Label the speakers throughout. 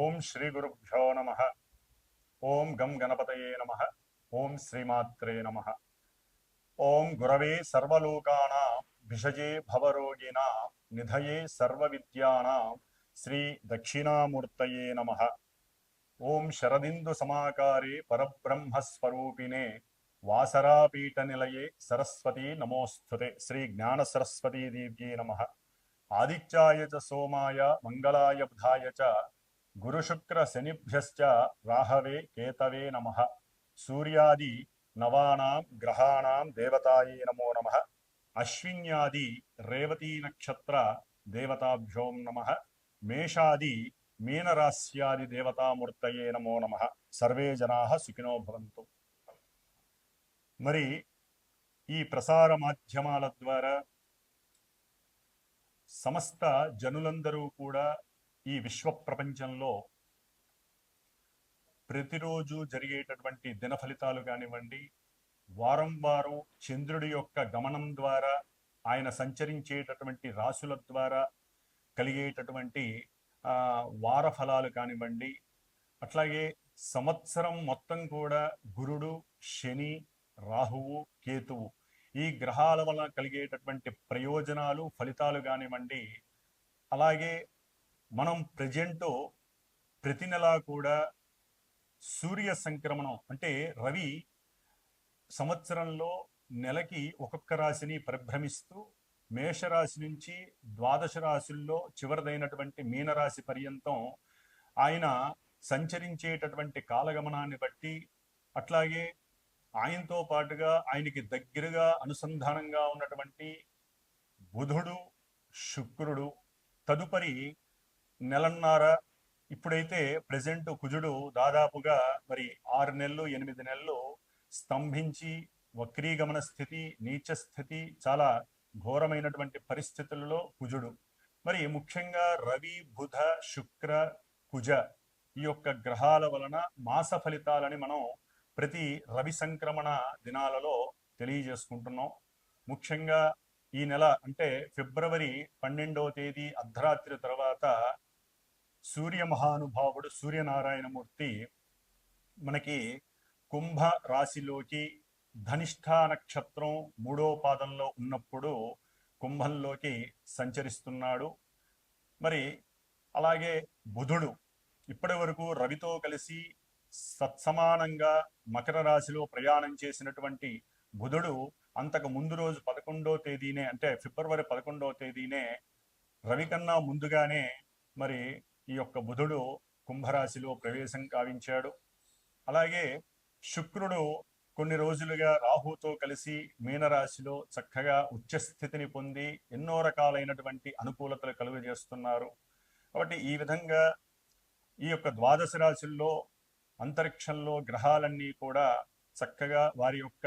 Speaker 1: ఓం శ్రీ గురుభ్యో నమ. ఓం గం గణపతయే నమ. ఓం శ్రీమాత్రే నమ. ఓం గురవే సర్వలోకానా భిషజే భవరోగిణ నిధయే సర్వవిద్యానాం శ్రీ దక్షిణామూర్తయే నమ. ఓం శరదిందు సమాకారే పరబ్రహ్మస్వరూపిణే వాసరాపీఠ నిలయే సరస్వతీ నమోస్తుతే శ్రీ జ్ఞాన సరస్వతీ దేవ్యే నమ. ఆదిత్యాయ చ సోమాయ మంగళాయ బుధాయ చ గురుశుక్రశనిభ్యశ్చ రాహవే కేతవే నమ. సూర్యాది నవానాం గ్రహాణం దేవతాయే నమో నమ. అశ్విన్యాది రేవతీ నక్షత్ర దేవతాభ్యోం నమ. మేషాది మీనరాశ్యాది దేవతామూర్తయే నమో నమ. సర్వే జనా సుఖినో భవంతు. మరి ఈ ప్రసార మాధ్యమాల ద్వారా సమస్త జనులందరూ కూడా ఈ విశ్వ ప్రపంచంలో ప్రతిరోజు జరిగేటటువంటి దిన ఫలితాలు కానివ్వండి వారం వారం చంద్రుడి యొక్క గమనం ద్వారా ఆయన సంచరించేటటువంటి రాశుల ద్వారా కలిగేటటువంటి వార ఫలాలు కానివ్వండి అట్లాగే సంవత్సరం మొత్తం కూడా గురుడు శని రాహువు కేతువు ఈ గ్రహాల వల్ల కలిగేటటువంటి ప్రయోజనాలు ఫలితాలు కానివ్వండి అలాగే మనం ప్రజెంట్ ప్రతి నెలా కూడా సూర్య సంక్రమణం అంటే రవి సంవత్సరంలో నెలకి ఒక్కొక్క రాశిని పరిభ్రమిస్తూ మేషరాశి నుంచి ద్వాదశ రాశుల్లో చివరిదైనటువంటి మీనరాశి పర్యంతం ఆయన సంచరించేటటువంటి కాలగమనాన్ని బట్టి అట్లాగే ఆయనతో పాటుగా ఆయనకి దగ్గరగా అనుసంధానంగా ఉన్నటువంటి బుధుడు శుక్రుడు తదుపరి నెలన్నర ఇప్పుడైతే ప్రజెంట్ కుజుడు దాదాపుగా మరి ఆరు నెలలు ఎనిమిది నెలలు స్తంభించి వక్రీగమన స్థితి నీచ స్థితి చాలా ఘోరమైనటువంటి పరిస్థితులలో కుజుడు. మరి ముఖ్యంగా రవి బుధ శుక్ర కుజ ఈ యొక్క గ్రహాల వలన మాస ఫలితాలని మనం ప్రతి రవి సంక్రమణ దినాలలో తెలియజేసుకుంటున్నాం. ముఖ్యంగా ఈ నెల అంటే ఫిబ్రవరి పన్నెండవ తేదీ అర్ధరాత్రి తర్వాత సూర్య మహానుభావుడు సూర్యనారాయణమూర్తి మనకి కుంభ రాశిలోకి ధనిష్ఠా నక్షత్రం మూడో పాదంలో ఉన్నప్పుడు కుంభంలోకి సంచరిస్తున్నాడు. మరి అలాగే బుధుడు ఇప్పటి వరకు రవితో కలిసి సత్సమానంగా మకర రాశిలో ప్రయాణం చేసినటువంటి బుధుడు అంతకు ముందు రోజు పదకొండో తేదీనే అంటే ఫిబ్రవరి పదకొండవ తేదీనే రవి కన్నా ముందుగానే మరి ఈ యొక్క బుధుడు కుంభరాశిలో ప్రవేశం కావించాడు అలాగే శుక్రుడు కొన్ని రోజులుగా రాహుతో కలిసి మీనరాశిలో చక్కగా ఉచ్చస్థితిని పొంది ఎన్నో రకాలైనటువంటి అనుకూలతలు కలుగజేస్తున్నారు. కాబట్టి ఈ విధంగా ఈ యొక్క ద్వాదశ రాశుల్లో అంతరిక్షంలో గ్రహాలన్నీ కూడా చక్కగా వారి యొక్క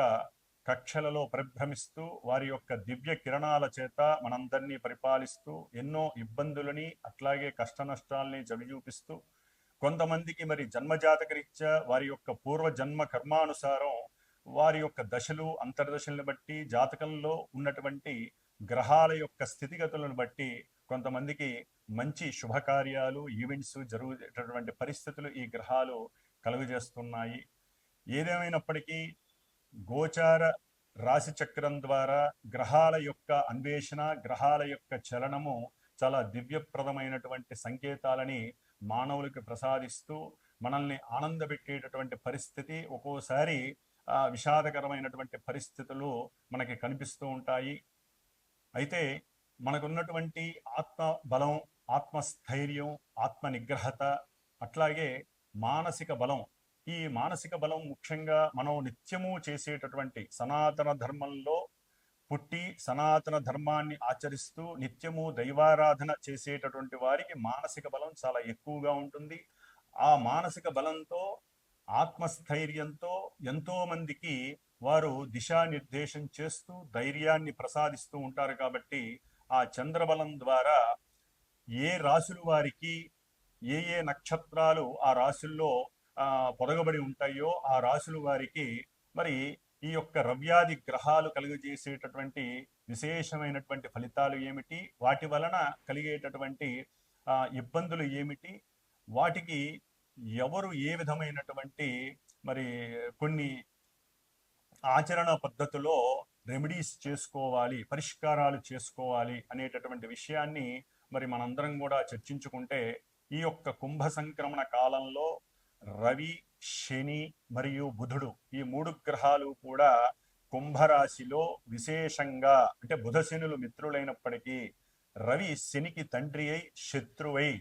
Speaker 1: కక్షలలో పరిభ్రమిస్తూ వారి యొక్క దివ్య కిరణాల చేత మనందరినీ పరిపాలిస్తూ ఎన్నో ఇబ్బందులని అట్లాగే కష్ట నష్టాలని చవిచూపిస్తూ కొంతమందికి మరి జన్మజాతకరీత్యా వారి యొక్క పూర్వ జన్మ కర్మానుసారం వారి యొక్క దశలు అంతర్దశలను బట్టి జాతకంలో ఉన్నటువంటి గ్రహాల యొక్క స్థితిగతులను బట్టి కొంతమందికి మంచి శుభకార్యాలు ఈవెంట్స్ జరుగుతున్నటువంటి పరిస్థితులు ఈ గ్రహాలు కలుగజేస్తున్నాయి. ఏదేమైనప్పటికీ గోచార రాశి చక్రం ద్వారా గ్రహాల యొక్క అన్వేషణ గ్రహాల యొక్క చలనము చాలా దివ్యప్రదమైనటువంటి సంకేతాలని మానవులకు ప్రసాదిస్తూ మనల్ని ఆనందపెట్టేటటువంటి పరిస్థితి ఒక్కోసారి విషాదకరమైనటువంటి పరిస్థితులు మనకి కనిపిస్తూ ఉంటాయి. అయితే మనకున్నటువంటి ఆత్మ బలం ఆత్మస్థైర్యం ఆత్మ నిగ్రహత అట్లాగే మానసిక బలం ఈ మానసిక బలం ముఖ్యంగా మనం నిత్యము చేసేటటువంటి సనాతన ధర్మంలో పుట్టి సనాతన ధర్మాన్ని ఆచరిస్తూ నిత్యము దైవారాధన చేసేటటువంటి వారికి మానసిక బలం చాలా ఎక్కువగా ఉంటుంది. ఆ మానసిక బలంతో ఆత్మస్థైర్యంతో ఎంతో మందికి వారు దిశానిర్దేశం చేస్తూ ధైర్యాన్ని ప్రసాదిస్తూ ఉంటారు కాబట్టి ఆ చంద్రబలం ద్వారా ఏ రాశులు వారికి ఏ ఏ నక్షత్రాలు ఆ రాశుల్లో పొదగబడి ఉంటాయో ఆ రాశుల వారికి మరి ఈ యొక్క రవ్యాది గ్రహాలు కలుగజేసేటటువంటి విశేషమైనటువంటి ఫలితాలు ఏమిటి? వాటి వలన కలిగేటటువంటి ఇబ్బందులు ఏమిటి? వాటికి ఎవరు ఏ విధమైనటువంటి మరి కొన్ని ఆచరణ పద్ధతిలో రెమెడీస్ చేసుకోవాలి పరిష్కారాలు చేసుకోవాలి అనేటటువంటి విషయాన్ని మరి మనందరం కూడా చర్చించుకుంటే ఈ యొక్క కుంభ సంక్రమణ కాలంలో రవి శని మరియు బుధుడు ఈ మూడు గ్రహాలు కూడా కుంభరాశిలో విశేషంగా అంటే బుధ శనులు మిత్రులైనప్పటికీ రవి శనికి తండ్రి అయి శత్రువై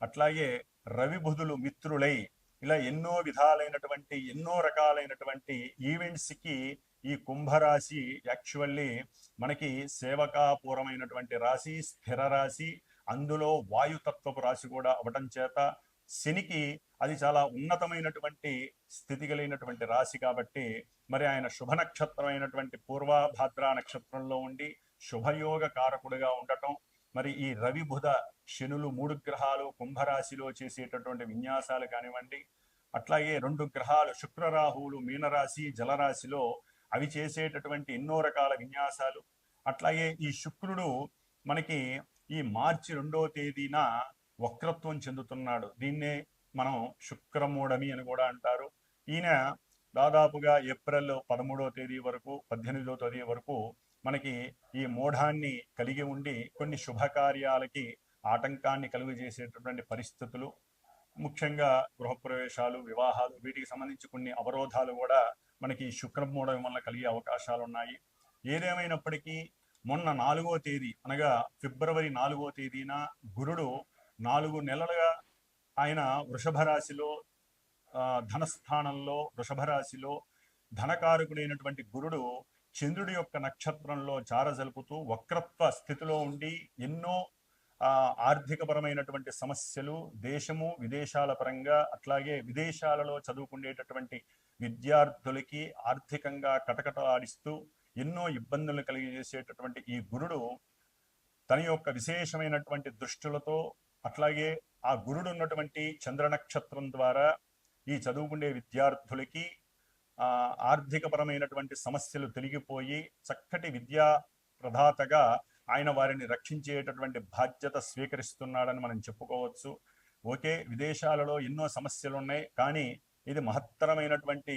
Speaker 1: అట్లాగే రవి బుధులు మిత్రులై ఇలా ఎన్నో విధాలైనటువంటి ఎన్నో రకాలైనటువంటి ఈవెంట్స్కి ఈ కుంభరాశి యాక్చువల్లీ మనకి సేవకాపూరమైనటువంటి రాశి స్థిర రాశి అందులో వాయుతత్వపు రాశి కూడా అవటం చేత శనికి అది చాలా ఉన్నతమైనటువంటి స్థితి కలిగినటువంటి రాశి కాబట్టి మరి ఆయన శుభ నక్షత్రమైనటువంటి పూర్వభాద్ర నక్షత్రంలో ఉండి శుభయోగ కారకుడిగా ఉండటం మరి ఈ రవి బుధ శనులు మూడు గ్రహాలు కుంభరాశిలో చేసేటటువంటి విన్యాసాలు కానివ్వండి అట్లాగే రెండు గ్రహాలు శుక్రరాహువులు మీనరాశి జలరాశిలో అవి చేసేటటువంటి ఎన్నో రకాల విన్యాసాలు. అట్లాగే ఈ శుక్రుడు మనకి ఈ మార్చి రెండవ తేదీన వక్రత్వం చెందుతున్నాడు. దీన్నే మనం శుక్రమూఢమి అని కూడా అంటారు. ఈయన దాదాపుగా ఏప్రిల్ పదమూడవ తేదీ వరకు పద్దెనిమిదవ తేదీ వరకు మనకి ఈ మూఢాన్ని కలిగి ఉండి కొన్ని శుభకార్యాలకి ఆటంకాన్ని కలుగజేసేటటువంటి పరిస్థితులు ముఖ్యంగా గృహప్రవేశాలు వివాహాలు వీటికి సంబంధించి కొన్ని అవరోధాలు కూడా మనకి శుక్రమూఢం వల్ల కలిగే అవకాశాలు ఉన్నాయి. ఏదేమైనప్పటికీ మొన్న నాలుగో తేదీ అనగా ఫిబ్రవరి నాలుగో తేదీన గురుడు నాలుగు నెలలుగా ఆయన వృషభ రాశిలో ధనస్థానంలో వృషభ రాశిలో ధనకారకుడైనటువంటి గురుడు చంద్రుడి యొక్క నక్షత్రంలో చార జలుపుతూ వక్రత్వ స్థితిలో ఉండి ఎన్నో ఆర్థికపరమైనటువంటి సమస్యలు దేశము విదేశాల పరంగా అట్లాగే విదేశాలలో చదువుకునేటటువంటి విద్యార్థులకి ఆర్థికంగా కటకటలాడిస్తూ ఎన్నో ఇబ్బందులు కలిగజేసేటటువంటి ఈ గురుడు తన యొక్క విశేషమైనటువంటి దృష్టిలతో అట్లాగే ఆ గురుడు ఉన్నటువంటి చంద్ర నక్షత్రం ద్వారా ఈ చదువుకునే విద్యార్థులకి ఆర్థికపరమైనటువంటి సమస్యలు తొలగిపోయి చక్కటి విద్యా ప్రదాతగా ఆయన వారిని రక్షించేటటువంటి బాధ్యత స్వీకరిస్తున్నాడని మనం చెప్పుకోవచ్చు. ఓకే విదేశాలలో ఎన్నో సమస్యలు ఉన్నాయి కానీ ఇది మహత్తరమైనటువంటి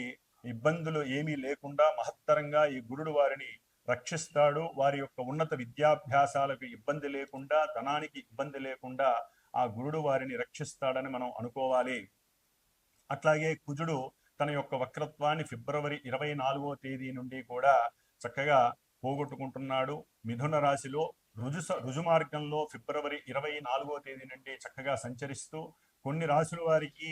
Speaker 1: ఇబ్బందులు ఏమీ లేకుండా మహత్తరంగా ఈ గురుడు వారిని రక్షిస్తాడు. వారి యొక్క ఉన్నత విద్యాభ్యాసాలకు ఇబ్బంది లేకుండా ధనానికి ఇబ్బంది లేకుండా ఆ గురుడు వారిని రక్షిస్తాడని మనం అనుకోవాలి. అట్లాగే కుజుడు తన యొక్క వక్రత్వాన్ని ఫిబ్రవరి ఇరవై నాలుగో తేదీ నుండి కూడా చక్కగా పోగొట్టుకుంటున్నాడు. మిథున రాశిలో రుజు రుజు మార్గంలో ఫిబ్రవరి ఇరవై నాలుగో తేదీ నుండి చక్కగా సంచరిస్తూ కొన్ని రాశుల వారికి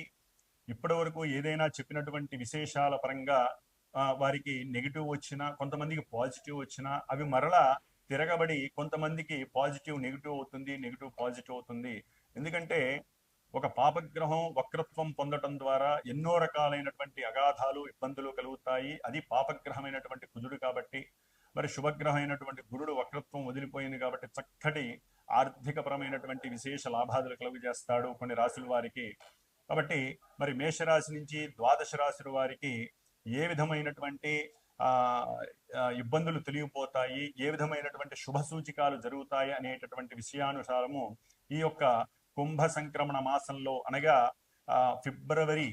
Speaker 1: ఇప్పటి వరకు ఏదైనా చెప్పినటువంటి విశేషాల పరంగా వారికి నెగిటివ్ వచ్చినా కొంతమందికి పాజిటివ్ వచ్చినా అవి మరలా తిరగబడి కొంతమందికి పాజిటివ్ నెగిటివ్ అవుతుంది నెగిటివ్ పాజిటివ్ అవుతుంది. ఎందుకంటే ఒక పాపగ్రహం వక్రత్వం పొందటం ద్వారా ఎన్నో రకాలైనటువంటి అగాధాలు ఇబ్బందులు కలుగుతాయి. అది పాపగ్రహమైనటువంటి కుజుడు కాబట్టి మరి శుభగ్రహమైనటువంటి గురుడు వక్రత్వం వదిలిపోయింది కాబట్టి చక్కటి ఆర్థికపరమైనటువంటి విశేష లాభాదులు కలుగు చేస్తాడు కొన్ని రాశుల వారికి. కాబట్టి మరి మేషరాశి నుంచి ద్వాదశ రాశుల వారికి ఏ విధమైనటువంటి ఆ ఇబ్బందులు తెలియపోతాయి ఏ విధమైనటువంటి శుభ సూచికాలు జరుగుతాయి అనేటటువంటి విషయానుసారము ఈ యొక్క కుంభ సంక్రమణ మాసంలో అనగా ఫిబ్రవరి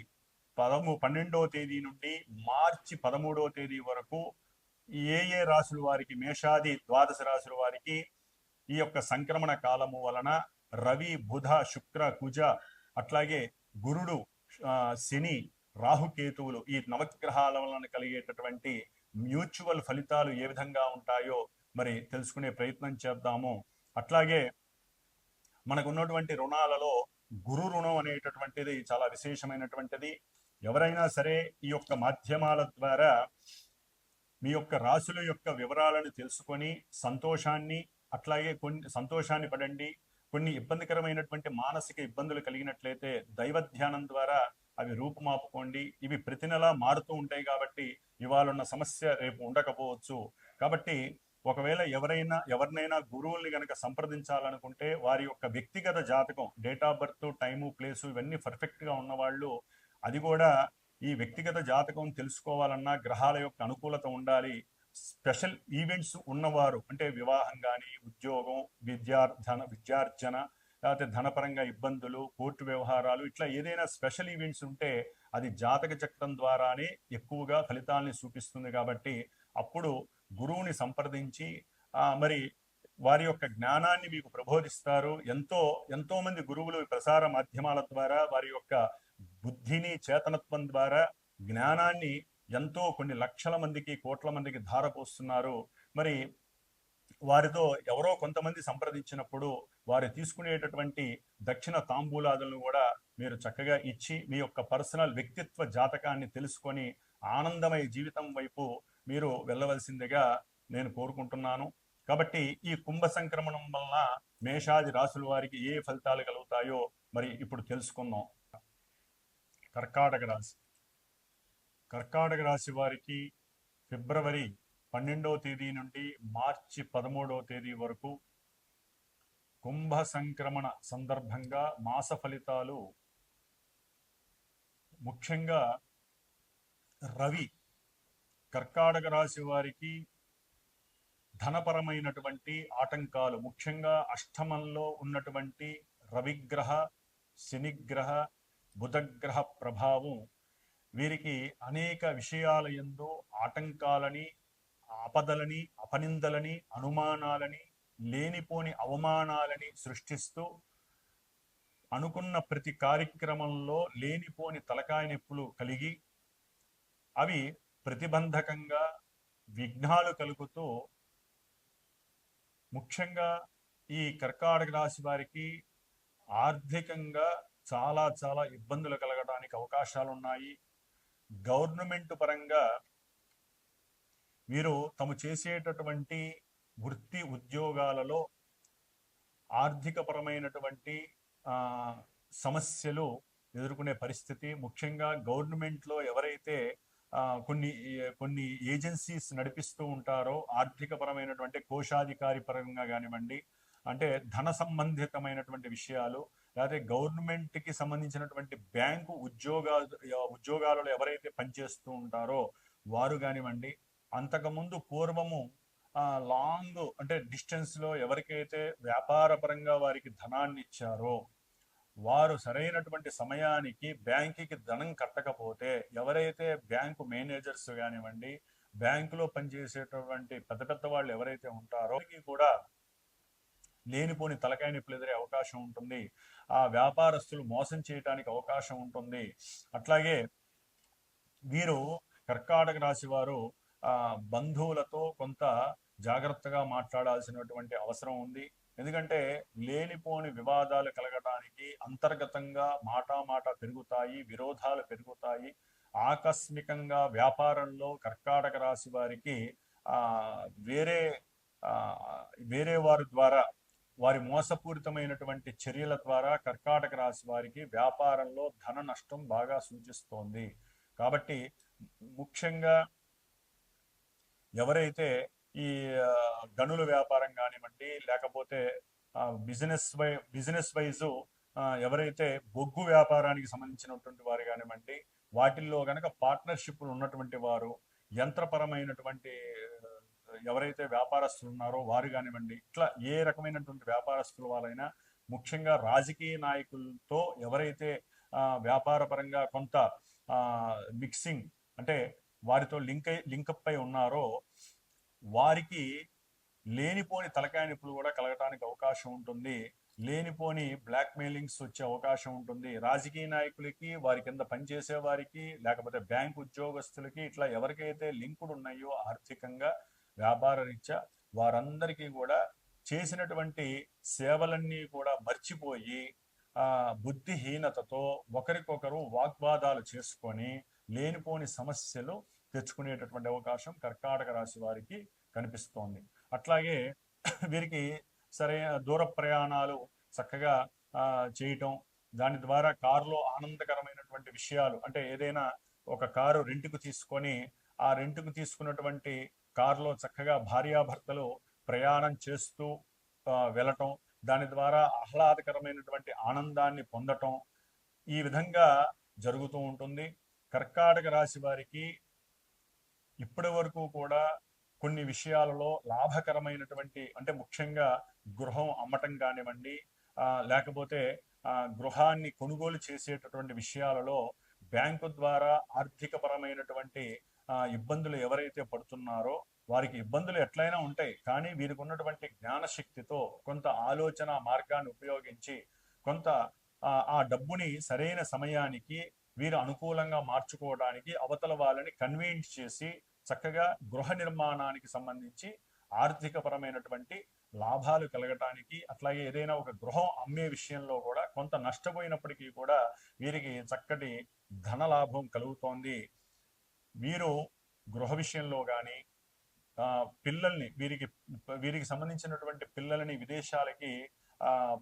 Speaker 1: పదము పన్నెండవ తేదీ నుండి మార్చి పదమూడవ తేదీ వరకు ఏ ఏ రాశుల వారికి మేషాది ద్వాదశ రాశుల వారికి ఈ యొక్క సంక్రమణ కాలము వలన రవి బుధ శుక్ర కుజ అట్లాగే గురుడు శని రాహుకేతువులు ఈ నవగ్రహాల వలన కలిగేటటువంటి మ్యూచువల్ ఫలితాలు ఏ విధంగా ఉంటాయో మరి తెలుసుకునే ప్రయత్నం చేద్దాము. అట్లాగే మనకు ఉన్నటువంటి రుణాలలో గురు రుణం అనేటటువంటిది చాలా విశేషమైనటువంటిది. ఎవరైనా సరే ఈ యొక్క మాధ్యమాల ద్వారా మీ యొక్క రాశుల యొక్క వివరాలను తెలుసుకొని సంతోషాన్ని అట్లాగే కొన్ని సంతోషాన్ని పడండి. కొన్ని ఇబ్బందికరమైనటువంటి మానసిక ఇబ్బందులు కలిగినట్లయితే దైవ ధ్యానం ద్వారా అవి రూపుమాపుకోండి. ఇవి ప్రతి నెలా మారుతూ ఉంటాయి కాబట్టి ఇవాళ ఉన్న సమస్య రేపు ఉండకపోవచ్చు. కాబట్టి ఒకవేళ ఎవరైనా ఎవరినైనా గురువుల్ని కనుక సంప్రదించాలనుకుంటే వారి యొక్క వ్యక్తిగత జాతకం date of birth time place ఇవన్నీ పర్ఫెక్ట్గా ఉన్నవాళ్ళు అది కూడా ఈ వ్యక్తిగత జాతకం తెలుసుకోవాలన్నా గ్రహాల యొక్క అనుకూలత ఉండాలి. స్పెషల్ ఈవెంట్స్ ఉన్నవారు అంటే వివాహం కానీ ఉద్యోగం విద్యార్థన విద్యార్జన లేకపోతే ధనపరంగా ఇబ్బందులు కోర్టు వ్యవహారాలు ఇట్లా ఏదైనా స్పెషల్ ఈవెంట్స్ ఉంటే అది జాతక చక్రం ద్వారానే ఎక్కువగా ఫలితాలని చూపిస్తుంది కాబట్టి అప్పుడు గురువుని సంప్రదించి మరి వారి యొక్క జ్ఞానాన్ని మీకు ప్రబోధిస్తారు. ఎంతో ఎంతో మంది గురువులు ప్రసార మాధ్యమాల ద్వారా వారి యొక్క బుద్ధిని చేతనత్వం ద్వారా జ్ఞానాన్ని ఎంతో కొన్ని లక్షల మందికి కోట్ల మందికి ధారపోస్తున్నారు. మరి వారితో ఎవరో కొంతమంది సంప్రదించినప్పుడు వారు తీసుకునేటటువంటి దక్షిణ తాంబూలాదులను కూడా మీరు చక్కగా ఇచ్చి మీ యొక్క పర్సనల్ వ్యక్తిత్వ జాతకాన్ని తెలుసుకొని ఆనందమయ జీవితం వైపు మీరు వెళ్ళవలసిందిగా నేను కోరుకుంటున్నాను. కాబట్టి ఈ కుంభ సంక్రమణం వలన మేషాది రాసుల వారికి ఏ ఫలితాలు కలుగుతాయో మరి ఇప్పుడు తెలుసుకుందాం. కర్కాటక రాశి. కర్కాటక రాశి వారికి ఫిబ్రవరి పన్నెండవ తేదీ నుండి మార్చి పదమూడవ తేదీ వరకు కుంభ సంక్రమణ సందర్భంగా మాస ఫలితాలు ముఖ్యంగా రవి కర్కాటక రాశి వారికి ధనపరమైనటువంటి ఆటంకాలు. ముఖ్యంగా అష్టమంలో ఉన్నటువంటి రవిగ్రహ శనిగ్రహ బుధగ్రహ ప్రభావం వీరికి అనేక విషయాల ఎందు ఆటంకాలని ఆపదలని అపనిందలని అనుమానాలని లేనిపోని అవమానాలని సృష్టిస్తూ అనుకున్న ప్రతి కార్యక్రమంలో లేనిపోని తలకాయ నొప్పులు కలిగి అవి ప్రతిబంధకంగా విఘ్నాలు కలుగుతూ ముఖ్యంగా ఈ కర్కాటక రాశి వారికి ఆర్థికంగా చాలా చాలా ఇబ్బందులు కలగడానికి అవకాశాలు ఉన్నాయి గవర్నమెంట్ పరంగా వీరు తాము చేసేటటువంటి వృత్తి ఉద్యోగాలలో ఆర్థికపరమైనటువంటి సమస్యలు ఎదుర్కొనే పరిస్థితి. ముఖ్యంగా గవర్నమెంట్లో ఎవరైతే కొన్ని కొన్ని ఏజెన్సీస్ నడిపిస్తూ ఉంటారో ఆర్థికపరమైనటువంటి కోశాధికారి పరంగా కానివ్వండి అంటే ధన సంబంధితమైనటువంటి విషయాలు లేకపోతే గవర్నమెంట్కి సంబంధించినటువంటి బ్యాంకు ఉద్యోగా ఉద్యోగాలలో ఎవరైతే పనిచేస్తూ ఉంటారో వారు కానివ్వండి అంతకుముందు పూర్వము లాంగ్ అంటే డిస్టెన్స్లో ఎవరికైతే వ్యాపార పరంగా వారికి ధనాన్ని ఇచ్చారో వారు సరైనటువంటి సమయానికి బ్యాంకుకి ధనం కట్టకపోతే ఎవరైతే బ్యాంకు మేనేజర్స్ కానివ్వండి బ్యాంకులో పనిచేసేటటువంటి పెద్ద పెద్ద వాళ్ళు ఎవరైతే ఉంటారో కూడా లేనిపోని తలకాయ నొప్పులు ఎదురే అవకాశం ఉంటుంది. ఆ వ్యాపారస్తులు మోసం చేయడానికి అవకాశం ఉంటుంది. అట్లాగే వీరు కర్కాటక రాశి వారు ఆ బంధువులతో కొంత జాగ్రత్తగా మాట్లాడాల్సినటువంటి అవసరం ఉంది. ఎందుకంటే లేనిపోని వివాదాలు కలగటానికి అంతర్గతంగా మాటామాట పెరుగుతాయి విరోధాలు పెరుగుతాయి. ఆకస్మికంగా వ్యాపారంలో కర్కాటక రాశి వారికి వేరే వేరే వారి ద్వారా వారి మోసపూరితమైనటువంటి చర్యల ద్వారా కర్కాటక రాశి వారికి వ్యాపారంలో ధన నష్టం బాగా సూచిస్తోంది. కాబట్టి ముఖ్యంగా ఎవరైతే ఈ గనుల వ్యాపారం కానివ్వండి లేకపోతే బిజినెస్ వై బిజినెస్ వైజ్ ఎవరైతే బొగ్గు వ్యాపారానికి సంబంధించినటువంటి వారు కానివ్వండి వాటిల్లో గనక పార్ట్నర్షిప్లు ఉన్నటువంటి వారు యంత్రపరమైనటువంటి ఎవరైతే వ్యాపారస్తులు ఉన్నారో వారు కానివ్వండి ఇట్లా ఏ రకమైనటువంటి వ్యాపారస్తుల వాళ్ళైనా ముఖ్యంగా రాజకీయ నాయకులతో ఎవరైతే ఆ, వ్యాపార పరంగా కొంత మిక్సింగ్ అంటే వారితో లింక్ లింకప్ అయి ఉన్నారో వారికి లేనిపోని తలకాయ నొప్పులు కూడా కలగటానికి అవకాశం ఉంటుంది. లేనిపోని బ్లాక్ మెయిలింగ్స్ వచ్చే అవకాశం ఉంటుంది. రాజకీయ నాయకులకి వారి కింద పనిచేసే వారికి లేకపోతే బ్యాంక్ ఉద్యోగస్తులకి ఇట్లా ఎవరికైతే లింకుడు ఉన్నాయో ఆర్థికంగా వ్యాపార రీత్యా వారందరికీ కూడా చేసినటువంటి సేవలన్నీ కూడా మర్చిపోయి బుద్ధిహీనతతో ఒకరికొకరు వాగ్వాదాలు చేసుకొని లేనిపోని సమస్యలు తెచ్చుకునేటటువంటి అవకాశం కర్కాటక రాశి వారికి కనిపిస్తోంది. అట్లాగే వీరికి సరైన దూర ప్రయాణాలు చక్కగా చేయటం దాని ద్వారా కారులో ఆనందకరమైనటువంటి విషయాలు అంటే ఏదైనా ఒక కారు రెంట్కు తీసుకొని ఆ రెంట్కు తీసుకున్నటువంటి కారులో చక్కగా భార్యాభర్తలు ప్రయాణం చేస్తూ వెళ్ళటం దాని ద్వారా ఆహ్లాదకరమైనటువంటి ఆనందాన్ని పొందటం ఈ విధంగా జరుగుతూ ఉంటుంది. కర్కాటక రాశి వారికి ఇప్పటి వరకు కూడా కొన్ని విషయాలలో లాభకరమైనటువంటి అంటే ముఖ్యంగా గృహం అమ్మటం కానివ్వండి లేకపోతే గృహాన్ని కొనుగోలు చేసేటటువంటి విషయాలలో బ్యాంకు ద్వారా ఆర్థికపరమైనటువంటి ఇబ్బందులు ఎవరైతే పడుతున్నారో వారికి ఇబ్బందులు ఎట్లయినా ఉంటాయి. కానీ వీరికి ఉన్నటువంటి జ్ఞానశక్తితో కొంత ఆలోచన మార్గాన్ని ఉపయోగించి కొంత ఆ డబ్బుని సరైన సమయానికి వీరు అనుకూలంగా మార్చుకోవడానికి అవతల వాళ్ళని కన్వీన్స్ చేసి చక్కగా గృహ నిర్మాణానికి సంబంధించి ఆర్థికపరమైనటువంటి లాభాలు కలగటానికి అట్లాగే ఏదైనా ఒక గృహం అమ్మే విషయంలో కూడా కొంత నష్టపోయినప్పటికీ కూడా వీరికి చక్కటి ధన లాభం కలుగుతోంది. వీరు గృహ విషయంలో కానీ పిల్లల్ని వీరికి వీరికి సంబంధించినటువంటి పిల్లలని విదేశాలకి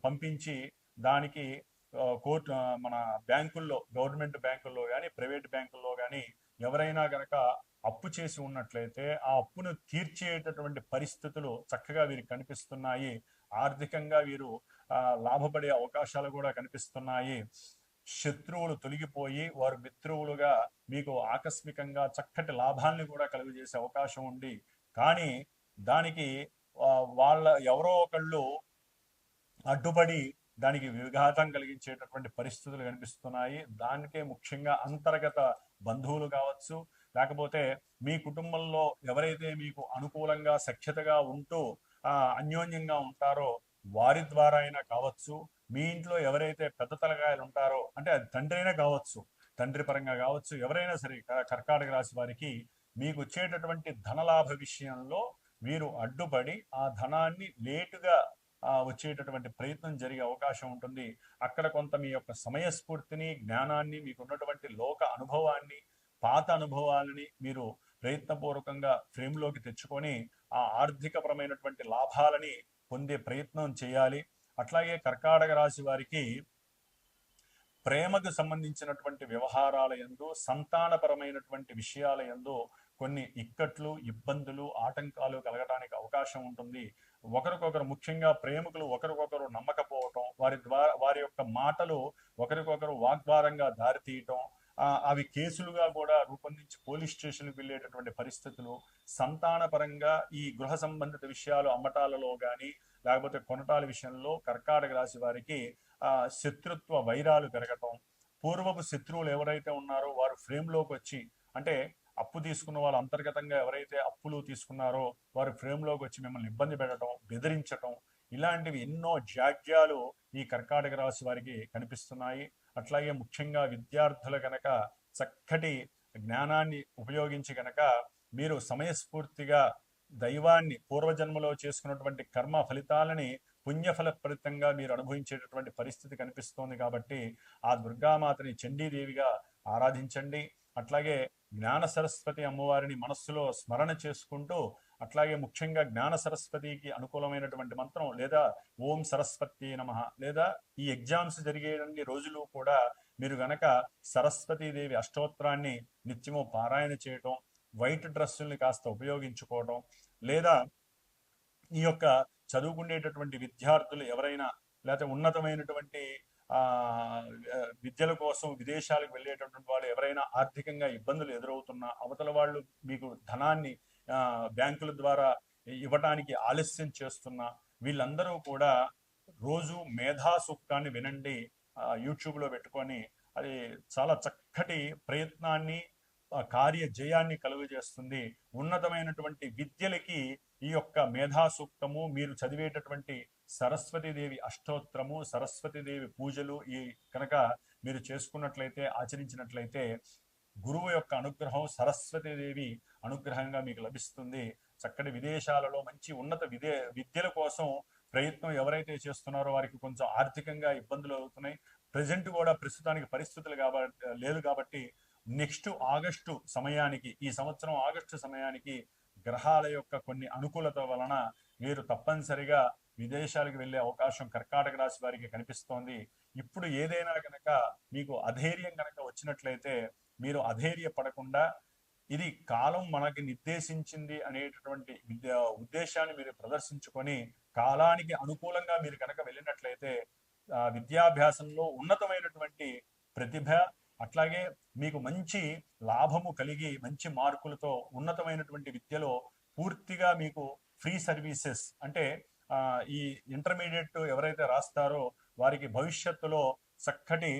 Speaker 1: పంపించి దానికి కోర్టు మన బ్యాంకుల్లో గవర్నమెంట్ బ్యాంకుల్లో కానీ ప్రైవేట్ బ్యాంకుల్లో కానీ ఎవరైనా గనక అప్పు చేసి ఉన్నట్లయితే ఆ అప్పును తీర్చేటటువంటి పరిస్థితులు చక్కగా వీరికి కనిపిస్తున్నాయి. ఆర్థికంగా వీరు లాభపడే అవకాశాలు కూడా కనిపిస్తున్నాయి. శత్రువులు తొలగిపోయి వారు మిత్రువులుగా మీకు ఆకస్మికంగా చక్కటి లాభాల్ని కూడా కలుగజేసే అవకాశం ఉంది. కానీ దానికి వాళ్ళ ఎవరో ఒకళ్ళు అడ్డుపడి దానికి విఘాతం కలిగించేటటువంటి పరిస్థితులు కనిపిస్తున్నాయి. దానికే ముఖ్యంగా అంతర్గత బంధువులు కావచ్చు లేకపోతే మీ కుటుంబంలో ఎవరైతే మీకు అనుకూలంగా సఖ్యతగా ఉంటూ అన్యోన్యంగా ఉంటారో వారి ద్వారా అయినా కావచ్చు మీ ఇంట్లో ఎవరైతే పెద్ద తలకాయలు ఉంటారో అంటే అది తండ్రి అయినా కావచ్చు తండ్రి పరంగా కావచ్చు ఎవరైనా సరే కర్కాటక రాశి వారికి మీకు వచ్చేటటువంటి ధనలాభ విషయంలో వీరు అడ్డుపడి ఆ ధనాన్ని లేటుగా వచ్చేటటువంటి ప్రయత్నం జరిగే అవకాశం ఉంటుంది. అక్కడ కొంత మీ యొక్క సమయస్ఫూర్తిని జ్ఞానాన్ని మీకు ఉన్నటువంటి లోక అనుభవాన్ని పాత అనుభవాలని మీరు ప్రయత్నపూర్వకంగా ఫ్రేమ్లోకి తెచ్చుకొని ఆ ఆర్థికపరమైనటువంటి లాభాలని పొందే ప్రయత్నం చేయాలి. అట్లాగే కర్కాటక రాశి వారికి ప్రేమకు సంబంధించినటువంటి వ్యవహారాల యందు సంతానపరమైనటువంటి విషయాల యందు కొన్ని ఇక్కట్లు ఇబ్బందులు ఆటంకాలు కలగడానికి అవకాశం ఉంటుంది. ఒకరికొకరు ముఖ్యంగా ప్రేమికులు ఒకరికొకరు నమ్మకపోవటం వారి ద్వారా వారి యొక్క మాటలు ఒకరికొకరు వాగ్వారంగా దారితీయటం అవి కేసులుగా కూడా రూపొందించి పోలీస్ స్టేషన్కి వెళ్ళేటటువంటి పరిస్థితులు సంతానపరంగా ఈ గృహ సంబంధిత విషయాలు అమ్మటాలలో కానీ లేకపోతే కొనటాల విషయంలో కర్కాటక రాశి వారికి శత్రుత్వ వైరాలు పెరగటం పూర్వపు శత్రువులు ఎవరైతే ఉన్నారో వారు ఫ్రేమ్లోకి వచ్చి అంటే అప్పు తీసుకున్న వాళ్ళు అంతర్గతంగా ఎవరైతే అప్పులు తీసుకున్నారో వారి ఫ్రేమ్లోకి వచ్చి మిమ్మల్ని ఇబ్బంది పెట్టడం బెదిరించటం ఇలాంటివి ఎన్నో జాడ్యాలు ఈ కర్కాటక రాశి వారికి కనిపిస్తున్నాయి. అట్లాగే ముఖ్యంగా విద్యార్థులు కనుక చక్కటి జ్ఞానాన్ని ఉపయోగించి కనుక మీరు సమయస్ఫూర్తిగా దైవాన్ని పూర్వజన్మలో చేసుకున్నటువంటి కర్మ ఫలితాలని పుణ్యఫలప్రదంగా మీరు అనుభవించేటటువంటి పరిస్థితి కనిపిస్తోంది కాబట్టి ఆ దుర్గామాతని చండీదేవిగా ఆరాధించండి. అట్లాగే జ్ఞాన సరస్వతి అమ్మవారిని మనస్సులో స్మరణ చేసుకుంటూ అట్లాగే ముఖ్యంగా జ్ఞాన సరస్వతికి అనుకూలమైనటువంటి మంత్రం లేదా ఓం సరస్వతి నమ లేదా ఈ ఎగ్జామ్స్ జరిగేటువంటి రోజులు కూడా మీరు గనక సరస్వతీదేవి అష్టోత్తరాన్ని నిత్యము పారాయణ చేయటం వైట్ డ్రెస్సుల్ని కాస్త ఉపయోగించుకోవడం లేదా ఈ యొక్క చదువుకునేటటువంటి విద్యార్థులు ఎవరైనా లేకపోతే ఉన్నతమైనటువంటి విద్యల కోసం విదేశాలకు వెళ్ళేటటువంటి వాళ్ళు ఎవరైనా ఆర్థికంగా ఇబ్బందులు ఎదురవుతున్నా అవతల వాళ్ళు మీకు ధనాన్ని బ్యాంకుల ద్వారా ఇవ్వటానికి ఆలస్యం చేస్తున్నా వీళ్ళందరూ కూడా రోజు మేధా సూక్తాన్ని వినండి యూట్యూబ్లో పెట్టుకొని అది చాలా చక్కటి ప్రయత్నాన్ని కార్య జయాన్ని కలుగజేస్తుంది. ఉన్నతమైనటువంటి విద్యలకి ఈ యొక్క మేధా సూక్తము మీరు చదివేటటువంటి సరస్వతీదేవి అష్టోత్తరము సరస్వతీదేవి పూజలు ఈ కనుక మీరు చేసుకున్నట్లయితే ఆచరించినట్లయితే గురువు యొక్క అనుగ్రహం సరస్వతీదేవి అనుగ్రహంగా మీకు లభిస్తుంది. చక్కటి విదేశాలలో మంచి ఉన్నత విదే విద్యల కోసం ప్రయత్నం ఎవరైతే చేస్తున్నారో వారికి కొంచెం ఆర్థికంగా ఇబ్బందులు అవుతున్నాయి. ప్రజెంట్ కూడా ప్రస్తుతానికి పరిస్థితులు కాబట్టి లేదు కాబట్టి నెక్స్ట్ ఆగస్టు సమయానికి ఈ సంవత్సరం ఆగస్టు సమయానికి గ్రహాల యొక్క కొన్ని అనుకూలత వలన మీరు తప్పనిసరిగా విదేశాలకు వెళ్ళే అవకాశం కర్కాటక రాశి వారికి కనిపిస్తోంది. ఇప్పుడు ఏదైనా కనుక మీకు అధైర్యం కనుక వచ్చినట్లయితే మీరు అధైర్య పడకుండా ఇది కాలం మనకి నిర్దేశించింది అనేటటువంటి విద్య ఉద్దేశాన్ని మీరు ప్రదర్శించుకొని కాలానికి అనుకూలంగా మీరు కనుక వెళ్ళినట్లయితే విద్యాభ్యాసంలో ఉన్నతమైనటువంటి ప్రతిభ అట్లాగే మీకు మంచి లాభము కలిగి మంచి మార్కులతో ఉన్నతమైనటువంటి విద్యలో పూర్తిగా మీకు ఫ్రీ సర్వీసెస్ అంటే ఈ ఇంటర్మీడియట్ ఎవరైతే రాస్తారో వారికి భవిష్యత్తులో చక్కటి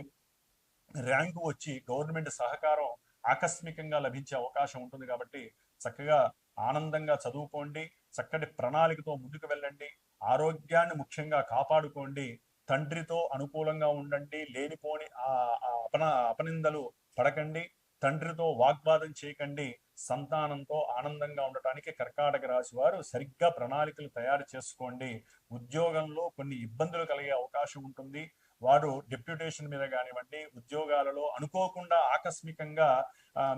Speaker 1: ర్యాంకు వచ్చి గవర్నమెంట్ సహకారం ఆకస్మికంగా లభించే అవకాశం ఉంటుంది కాబట్టి చక్కగా ఆనందంగా చదువుకోండి చక్కటి ప్రణాళికతో ముందుకు వెళ్ళండి ఆరోగ్యాన్ని ముఖ్యంగా కాపాడుకోండి తండ్రితో అనుకూలంగా ఉండండి లేనిపోని ఆ అపన అపనిందలు పడకండి. తండ్రితో వాగ్వాదం చేయకండి సంతానంతో ఆనందంగా ఉండటానికి కర్కాటక రాశి వారు సరిగ్గా ప్రణాళికలు తయారు చేసుకోండి. ఉద్యోగంలో కొన్ని ఇబ్బందులు కలిగే అవకాశం ఉంటుంది. వారు డిప్యూటేషన్ మీద కానివ్వండి ఉద్యోగాలలో అనుకోకుండా ఆకస్మికంగా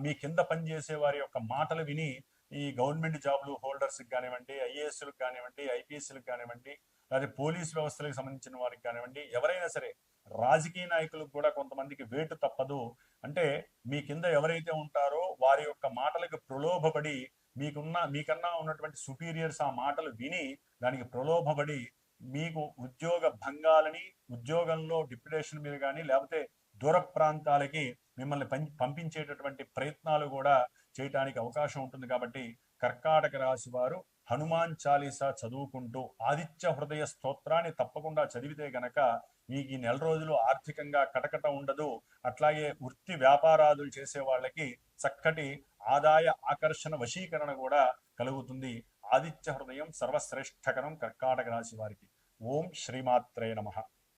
Speaker 1: మీ కింద పనిచేసే వారి యొక్క మాటలు విని ఈ గవర్నమెంట్ జాబ్లు హోల్డర్స్కి కానివ్వండి ఐఏఎస్లకు కానివ్వండి ఐపీఎస్లకు కానివ్వండి లేదా పోలీస్ వ్యవస్థలకు సంబంధించిన వారికి కానివ్వండి ఎవరైనా సరే రాజకీయ నాయకులకు కూడా కొంతమందికి వేటు తప్పదు. అంటే మీ కింద ఎవరైతే ఉంటారో వారి యొక్క మాటలకు ప్రలోభపడి మీకున్న మీకన్నా ఉన్నటువంటి సుపీరియర్స్ ఆ మాటలు విని దానికి ప్రలోభపడి మీకు ఉద్యోగ భంగాలని ఉద్యోగంలో డిప్యుటేషన్ మీద కానీ లేకపోతే దూర ప్రాంతాలకి మిమ్మల్ని పం- పంపించేటటువంటి ప్రయత్నాలు కూడా చేయటానికి అవకాశం ఉంటుంది కాబట్టి కర్కాటక రాశి వారు హనుమాన్ చాలీసా చదువుకుంటూ ఆదిత్య హృదయ స్తోత్రాన్ని తప్పకుండా చదివితే గనక మీకు ఈ నెల రోజులు ఆర్థికంగా కటకట ఉండదు. అట్లాగే వృత్తి వ్యాపారాదులు చేసే వాళ్ళకి చక్కటి ఆదాయ ఆకర్షణ వశీకరణ కూడా కలుగుతుంది. ఆదిత్య హృదయం సర్వశ్రేష్ఠకరం కర్కాటక రాశి వారికి. ఓం శ్రీమాత్రే నమః.